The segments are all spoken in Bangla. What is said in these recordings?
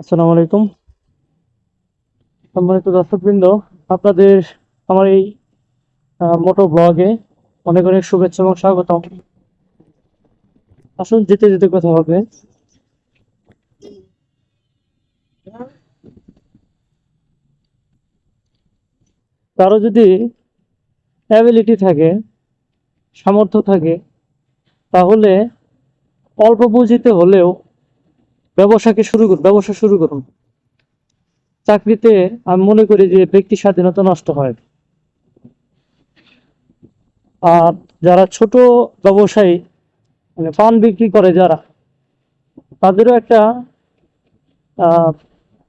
আসসালামু আলাইকুম। সম্মানিত দর্শকবৃন্দ, আপনাদের আমার এই মোটো ব্লগে অনেক অনেক শুভেচ্ছা এবং স্বাগতম। আসুন, যেতে যেতে কথা হবে। কারও যদি অ্যাবিলিটি থাকে, সামর্থ্য থাকে, তাহলে অল্প পুঁজিতে হলেও ব্যবসাকে শুরু করুন, ব্যবসা শুরু করুন। চাকরিতে আমি মনে করি যে ব্যক্তি স্বাধীনতা নষ্ট হয়। আর যারা ছোট ব্যবসায়ী মানে পান বিক্রি করে যারা, তাদেরও একটা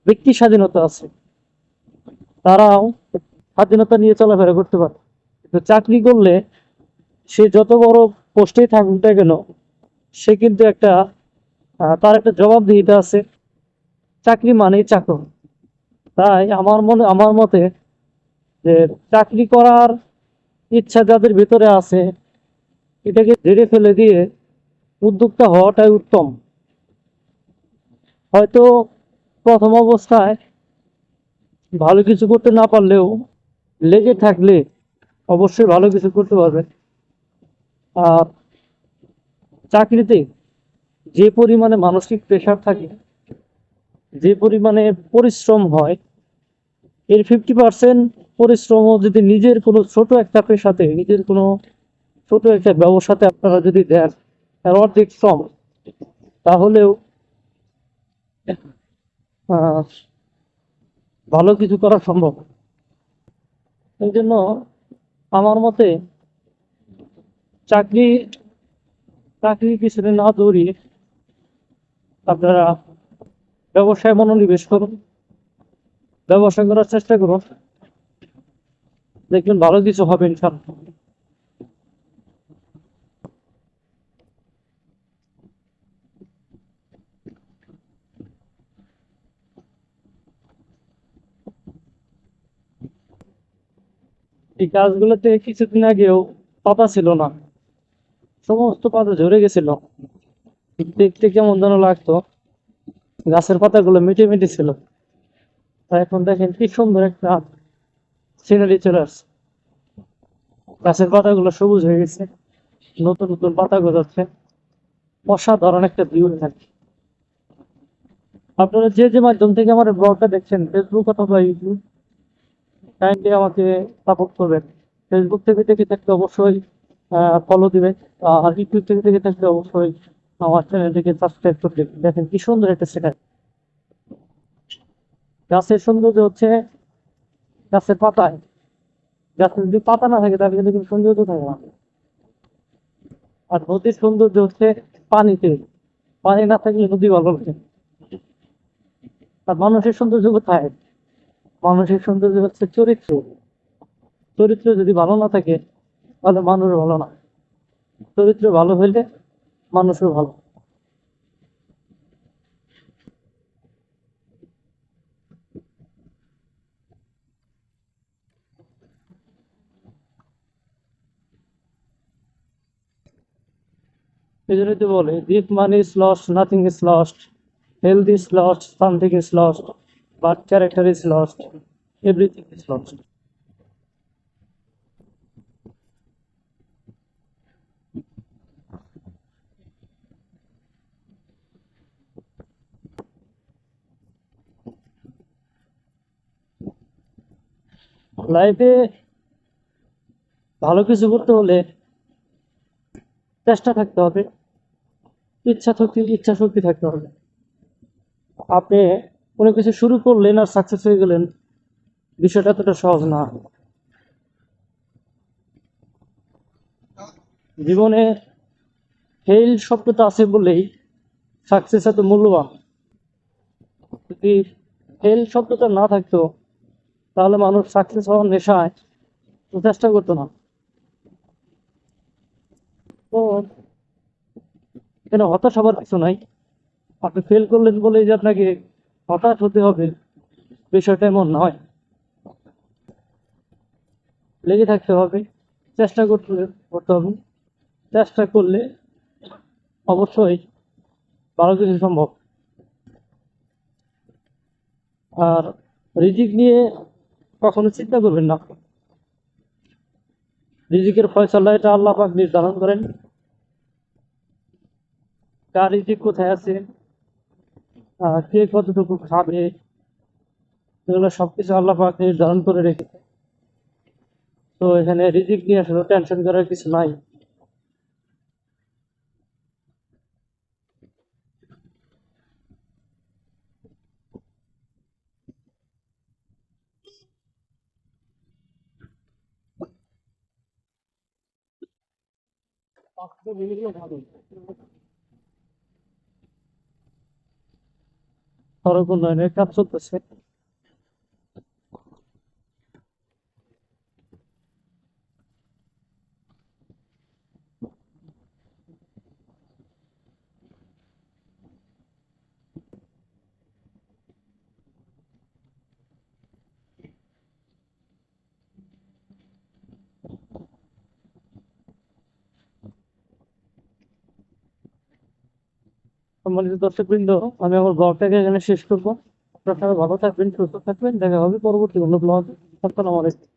ব্যক্তি স্বাধীনতা আছে। তারাও স্বাধীনতা নিয়ে চলাফেরা করতে পারে। কিন্তু চাকরি করলে সে যত বড় পোস্টেই থাকুক না কেন, সে কিন্তু একটা তার একটা জবাবদিহিতা আছে। চাকরি মানেই চাকর। তাই আমার মনে, আমার মতে যে চাকরি করার ইচ্ছা যাদের ভিতরে আছে, এটাকে ঝেড়ে ফেলে দিয়ে উদ্যোক্তা হওয়াটাই উত্তম। হয়তো প্রথম অবস্থায় ভালো কিছু করতে না পারলেও লেগে থাকলে অবশ্যই ভালো কিছু করতে পারবে। আর চাকরিতে যে পরিমাণে মানসিক প্রেশার থাকে, যে পরিমাণে পরিশ্রম হয়, এর ফিফটি পার্সেন্ট পরিশ্রমও যদি নিজের কোনো ছোট একটা পেশাতে, নিজের কোনো ছোট একটা ব্যবসাতে আপনারা যদি দেন এর অর্ধেক শ্রম, তাহলেও ভালো কিছু করা সম্ভব। এই জন্য আমার মতে, চাকরি, চাকরির পিছনে না দৌড়িয়ে আপনারা ব্যবসায় মনোনিবেশ করুন। ব্যবসা করার চেষ্টা করুন। দেখবেন ভালো কিছু হবে ইনশাল্লাহ এই গাছগুলোতে কিছুদিন আগেও পাতা ছিল না। সমস্ত পাতা ঝরে গেছিল। দেখতে কেমন যেন লাগতো। গাছের পাতাগুলো মিটে মিটে ছিল। আর এখন দেখেন কি সুন্দর একটা সিনারি চলে আসছে। গাছের পাতাগুলো সবুজ হয়ে গেছে। নতুন নতুন পাতা গজাচ্ছে। অসাধারণ একটা ভিউ থাকে। আপনারা যে যে মাধ্যম থেকে আমার ব্লগটা দেখছেন ফেসবুক অথবা ইউটিউব কাইন্ডলি আমাকে সাপোর্ট করবেন। ফেসবুক থেকে দেখে থাকলে অবশ্যই ফলো দিবেন। আর ইউটিউব থেকে দেখে থাকলে অবশ্যই আমার সাবস্ক্রাইব করে দেখেন কি সুন্দর একটা গাছের সৌন্দর্য হচ্ছে গাছের পাতায়। গাছের যদি পাতা না থাকে, তাহলে কিন্তু কোনো সৌন্দর্য থাকে না। আর নদীর সৌন্দর্য হচ্ছে পানিতে। পানি না থাকলে নদী ভালো লাগে আর মানুষের সৌন্দর্য কোথায়? মানুষের সৌন্দর্য হচ্ছে চরিত্র। চরিত্র যদি ভালো না থাকে, তাহলে মানুষ ভালো না। চরিত্র ভালো হইলে মানুষও ভালো এই জন্যই তো বলে if money is lost nothing is lost health is lost something is lost but character is lost everything is lost লাইফে ভালো কিছু করতে হলে চেষ্টা থাকতে হবে। ইচ্ছা শক্তি ইচ্ছা শক্তি থাকতে হবে। আপনি কোনো কিছু শুরু করলেন আর সাকসেস হয়ে গেলেন, বিষয়টা এতটা সহজ না। জীবনে ফেল শব্দটা আছে বলেই সাকসেস এত মূল্যবান। যদি ফেল শব্দটা না থাকতো তাহলে মানুষ সাকসেস হওয়ার নেশায় চেষ্টা করতো না। তো এখানে হতাশ হবার কিছু নাই। আপনি ফেল করলেন বলে যে আপনাকে হতাশ হতে হবে, বিষয়টা এমন নয়। লেগে থাকতে হবে, চেষ্টা করতে করতে হবে। চেষ্টা করলে অবশ্যই ভালো কিছু সম্ভব। আর রিজিক নিয়ে কখনো চিন্তা করবেন না। রিজিকের ফয়সালা এটা আল্লাহ পাক নির্ধারণ করেন। কার রিজিক কোথায় আছে? কে কতটুকু খাবে? এগুলো সবকিছু আল্লাহ পাক নির্ধারণ করে রেখেছে তো এখানে রিজিক নিয়ে আসলে টেনশন করার কিছু নাই। Aklına beliriyor abi. Karakollar ne kapsın da sen? সম্মানিত দর্শকবৃন্দ, আমি আমার ব্লগটাকে এখানে শেষ করব। আপনারা ভালো থাকবেন, সুস্থ থাকবেন, দেখা হবে পরবর্তী কোনো ব্লগ। আসসালামু আলাইকুম।